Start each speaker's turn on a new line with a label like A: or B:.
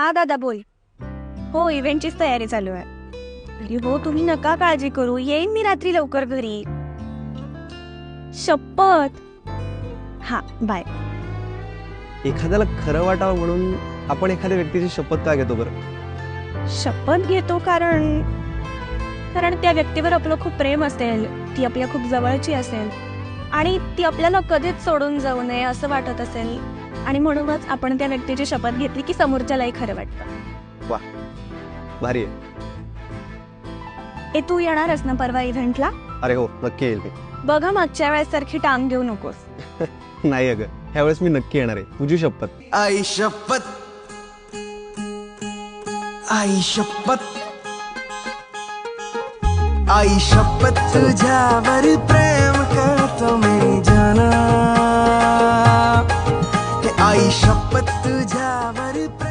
A: हा दादा बोल. हो इव्हेंटचीच तयारी चालू आहे. अरे हो तुम्ही नका काळजी करू. येईन मी रात्री लवकर घरी. शपथ. हा बाय
B: एखाद्याला खरं वाटावं म्हणून आपण एखाद्या व्यक्तीची शपथ का घेतो बरं?
A: शपथ घेतो कारण कारण त्या व्यक्तीवर आपलं खूप प्रेम असेल ती आपल्या खूप जवळची असेल आणि ती आपल्याला कधीच सोडून जाऊ नये असं वाटत असेल. आणि म्हणूनच आपण त्या व्यक्तीची शपथ घेतली की समोरच्यालाही खरं वाटतं.
B: भारी आहे.
A: ए तू येणारच ना परवा इव्हेंटला
B: अरे हो नक्की येईल मी.
A: बघा मागच्या वेळेस सारखी टांग घेऊ नकोस.
B: नाही अगं ह्यावेळेस मी नक्की येणार आहे. तुझी शपथ.
C: आई शपथ. आई शपथ. आई शपथ तुझ्यावर प्रेम आई शपथ तुझ्यावर प्र